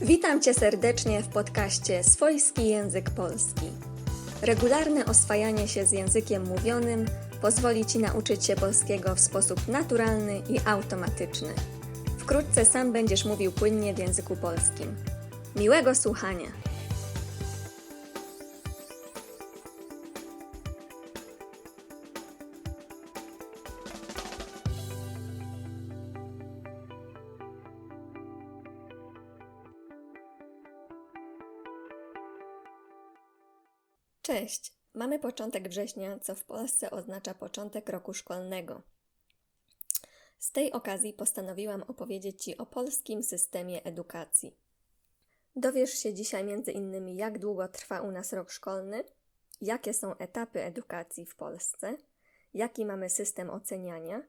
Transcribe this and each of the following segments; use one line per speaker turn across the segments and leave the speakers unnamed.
Witam Cię serdecznie w podcaście Swojski Język Polski. Regularne oswajanie się z językiem mówionym pozwoli Ci nauczyć się polskiego w sposób naturalny i automatyczny. Wkrótce sam będziesz mówił płynnie w języku polskim. Miłego słuchania! Cześć! Mamy początek września, co w Polsce oznacza początek roku szkolnego. Z tej okazji postanowiłam opowiedzieć Ci o polskim systemie edukacji. Dowiesz się dzisiaj między innymi, jak długo trwa u nas rok szkolny, jakie są etapy edukacji w Polsce, jaki mamy system oceniania,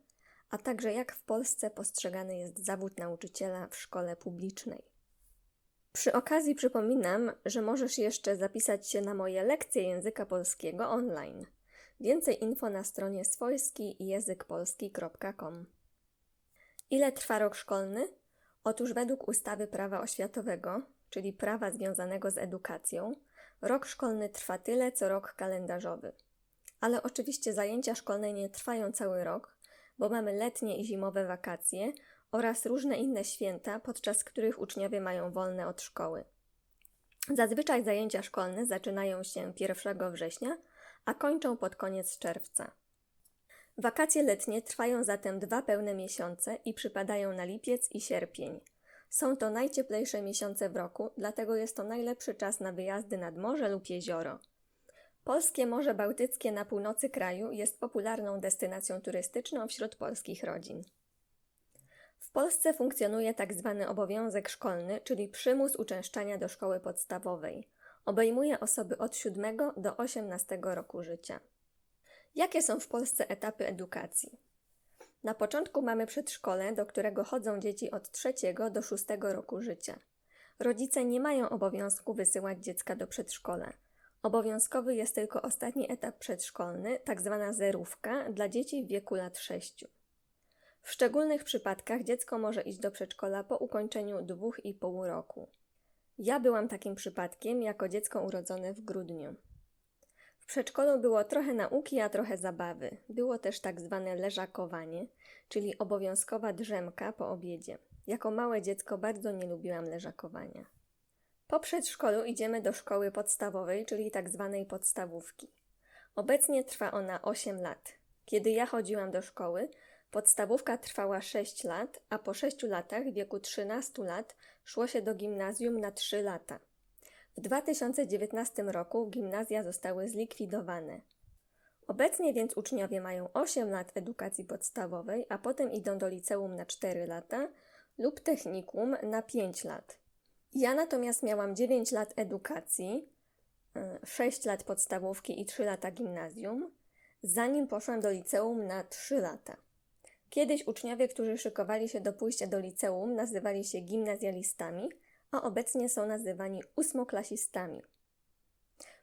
a także jak w Polsce postrzegany jest zawód nauczyciela w szkole publicznej. Przy okazji przypominam, że możesz jeszcze zapisać się na moje lekcje języka polskiego online. Więcej info na stronie swojskijęzykpolski.com. Ile trwa rok szkolny? Otóż według ustawy prawa oświatowego, czyli prawa związanego z edukacją, rok szkolny trwa tyle co rok kalendarzowy. Ale oczywiście zajęcia szkolne nie trwają cały rok, bo mamy letnie i zimowe wakacje oraz różne inne święta, podczas których uczniowie mają wolne od szkoły. Zazwyczaj zajęcia szkolne zaczynają się 1 września, a kończą pod koniec czerwca. Wakacje letnie trwają zatem dwa pełne miesiące i przypadają na lipiec i sierpień. Są to najcieplejsze miesiące w roku, dlatego jest to najlepszy czas na wyjazdy nad morze lub jezioro. Polskie Morze Bałtyckie na północy kraju jest popularną destynacją turystyczną wśród polskich rodzin. W Polsce funkcjonuje tak zwany obowiązek szkolny, czyli przymus uczęszczania do szkoły podstawowej. Obejmuje osoby od 7 do 18 roku życia. Jakie są w Polsce etapy edukacji? Na początku mamy przedszkole, do którego chodzą dzieci od 3 do 6 roku życia. Rodzice nie mają obowiązku wysyłać dziecka do przedszkola. Obowiązkowy jest tylko ostatni etap przedszkolny, tak zwana zerówka, dla dzieci w wieku lat 6. W szczególnych przypadkach dziecko może iść do przedszkola po ukończeniu dwóch i pół roku. Ja byłam takim przypadkiem jako dziecko urodzone w grudniu. W przedszkolu było trochę nauki, a trochę zabawy. Było też tak zwane leżakowanie, czyli obowiązkowa drzemka po obiedzie. Jako małe dziecko bardzo nie lubiłam leżakowania. Po przedszkolu idziemy do szkoły podstawowej, czyli tak zwanej podstawówki. Obecnie trwa ona 8 lat. Kiedy ja chodziłam do szkoły, Podstawówka trwała 6 lat, a po 6 latach, w wieku 13 lat, szło się do gimnazjum na 3 lata. W 2019 roku gimnazja zostały zlikwidowane. Obecnie więc uczniowie mają 8 lat edukacji podstawowej, a potem idą do liceum na 4 lata lub technikum na 5 lat. Ja natomiast miałam 9 lat edukacji, 6 lat podstawówki i 3 lata gimnazjum, zanim poszłam do liceum na 3 lata. Kiedyś uczniowie, którzy szykowali się do pójścia do liceum, nazywali się gimnazjalistami, a obecnie są nazywani ósmoklasistami.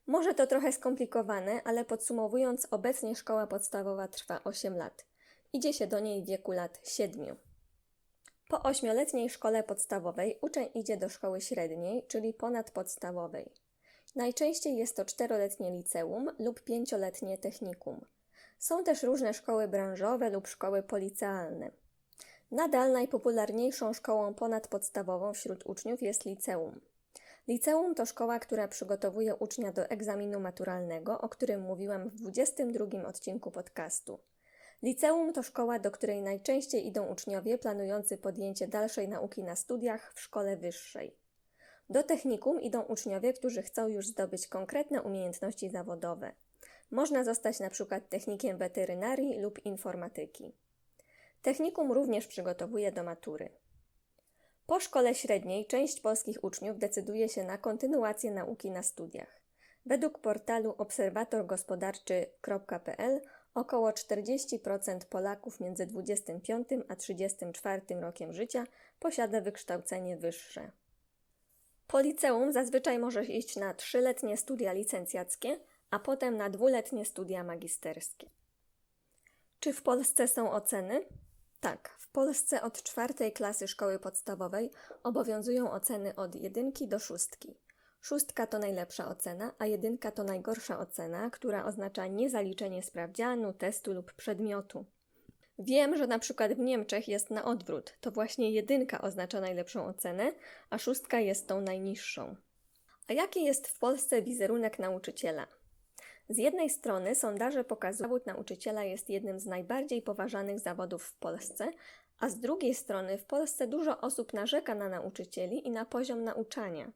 Może to trochę skomplikowane, ale podsumowując, obecnie szkoła podstawowa trwa 8 lat. Idzie się do niej w wieku lat 7. Po ośmioletniej szkole podstawowej uczeń idzie do szkoły średniej, czyli ponadpodstawowej. Najczęściej jest to czteroletnie liceum lub pięcioletnie technikum. Są też różne szkoły branżowe lub szkoły policealne. Nadal najpopularniejszą szkołą ponadpodstawową wśród uczniów jest liceum. Liceum to szkoła, która przygotowuje ucznia do egzaminu maturalnego, o którym mówiłam w 22 odcinku podcastu. Liceum to szkoła, do której najczęściej idą uczniowie planujący podjęcie dalszej nauki na studiach w szkole wyższej. Do technikum idą uczniowie, którzy chcą już zdobyć konkretne umiejętności zawodowe. Można zostać na przykład technikiem weterynarii lub informatyki. Technikum również przygotowuje do matury. Po szkole średniej część polskich uczniów decyduje się na kontynuację nauki na studiach. Według portalu obserwatorgospodarczy.pl około 40% Polaków między 25 a 34 rokiem życia posiada wykształcenie wyższe. Po liceum zazwyczaj możesz iść na trzyletnie studia licencjackie, a potem na dwuletnie studia magisterskie. Czy w Polsce są oceny? Tak, w Polsce od czwartej klasy szkoły podstawowej obowiązują oceny od jedynki do szóstki. Szóstka to najlepsza ocena, a jedynka to najgorsza ocena, która oznacza niezaliczenie sprawdzianu, testu lub przedmiotu. Wiem, że na przykład w Niemczech jest na odwrót. To właśnie jedynka oznacza najlepszą ocenę, a szóstka jest tą najniższą. A jaki jest w Polsce wizerunek nauczyciela? Z jednej strony sondaże pokazują, że zawód nauczyciela jest jednym z najbardziej poważanych zawodów w Polsce, a z drugiej strony w Polsce dużo osób narzeka na nauczycieli i na poziom nauczania.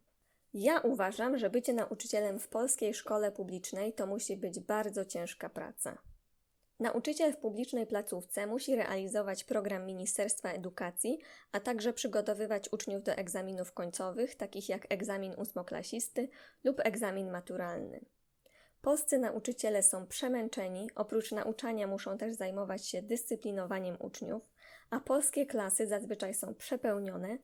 Ja uważam, że bycie nauczycielem w polskiej szkole publicznej to musi być bardzo ciężka praca. Nauczyciel w publicznej placówce musi realizować program Ministerstwa Edukacji, a także przygotowywać uczniów do egzaminów końcowych, takich jak egzamin ósmoklasisty lub egzamin maturalny. Polscy nauczyciele są przemęczeni, oprócz nauczania muszą też zajmować się dyscyplinowaniem uczniów, a polskie klasy zazwyczaj są przepełnione.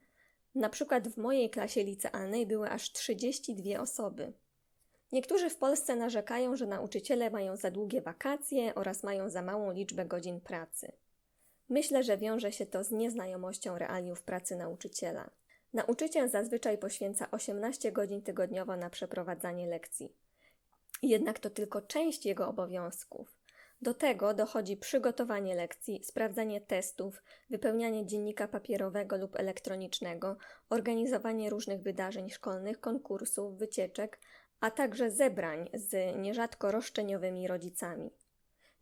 Na przykład w mojej klasie licealnej były aż 32 osoby. Niektórzy w Polsce narzekają, że nauczyciele mają za długie wakacje oraz mają za małą liczbę godzin pracy. Myślę, że wiąże się to z nieznajomością realiów pracy nauczyciela. Nauczyciel zazwyczaj poświęca 18 godzin tygodniowo na przeprowadzanie lekcji. Jednak to tylko część jego obowiązków. Do tego dochodzi przygotowanie lekcji, sprawdzanie testów, wypełnianie dziennika papierowego lub elektronicznego, organizowanie różnych wydarzeń szkolnych, konkursów, wycieczek, a także zebrań z nierzadko roszczeniowymi rodzicami.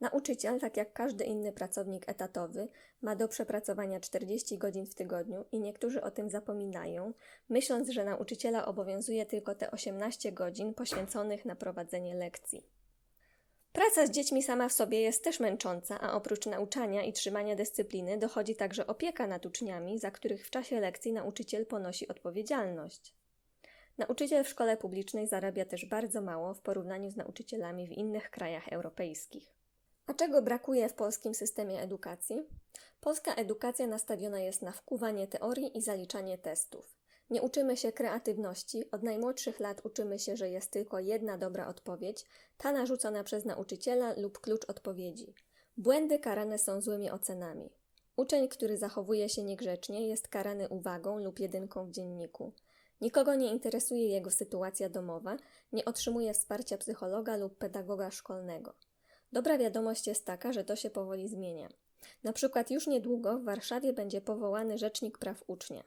Nauczyciel, tak jak każdy inny pracownik etatowy, ma do przepracowania 40 godzin w tygodniu i niektórzy o tym zapominają, myśląc, że nauczyciela obowiązuje tylko te 18 godzin poświęconych na prowadzenie lekcji. Praca z dziećmi sama w sobie jest też męcząca, a oprócz nauczania i trzymania dyscypliny dochodzi także opieka nad uczniami, za których w czasie lekcji nauczyciel ponosi odpowiedzialność. Nauczyciel w szkole publicznej zarabia też bardzo mało w porównaniu z nauczycielami w innych krajach europejskich. A czego brakuje w polskim systemie edukacji? Polska edukacja nastawiona jest na wkuwanie teorii i zaliczanie testów. Nie uczymy się kreatywności, od najmłodszych lat uczymy się, że jest tylko jedna dobra odpowiedź, ta narzucona przez nauczyciela lub klucz odpowiedzi. Błędy karane są złymi ocenami. Uczeń, który zachowuje się niegrzecznie, jest karany uwagą lub jedynką w dzienniku. Nikogo nie interesuje jego sytuacja domowa, nie otrzymuje wsparcia psychologa lub pedagoga szkolnego. Dobra wiadomość jest taka, że to się powoli zmienia. Na przykład już niedługo w Warszawie będzie powołany Rzecznik Praw Ucznia.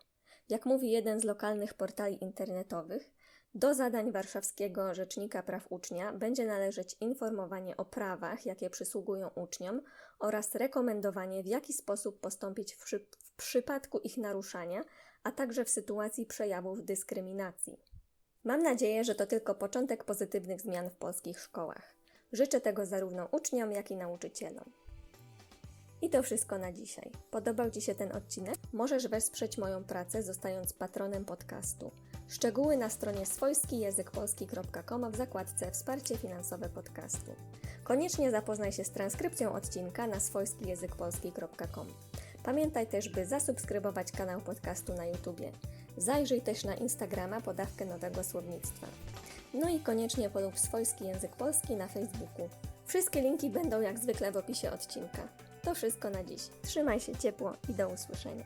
Jak mówi jeden z lokalnych portali internetowych, do zadań warszawskiego Rzecznika Praw Ucznia będzie należeć informowanie o prawach, jakie przysługują uczniom oraz rekomendowanie, w jaki sposób postąpić w, przy w przypadku ich naruszania, a także w sytuacji przejawów dyskryminacji. Mam nadzieję, że to tylko początek pozytywnych zmian w polskich szkołach. Życzę tego zarówno uczniom, jak i nauczycielom. I to wszystko na dzisiaj. Podobał Ci się ten odcinek? Możesz wesprzeć moją pracę zostając patronem podcastu. Szczegóły na stronie swojskijęzykpolski.com w zakładce Wsparcie finansowe podcastu. Koniecznie zapoznaj się z transkrypcją odcinka na swojskijęzykpolski.com. Pamiętaj też, by zasubskrybować kanał podcastu na YouTubie. Zajrzyj też na Instagrama podawkę nowego słownictwa. No i koniecznie polub swojski język polski na Facebooku. Wszystkie linki będą jak zwykle w opisie odcinka. To wszystko na dziś. Trzymaj się ciepło i do usłyszenia.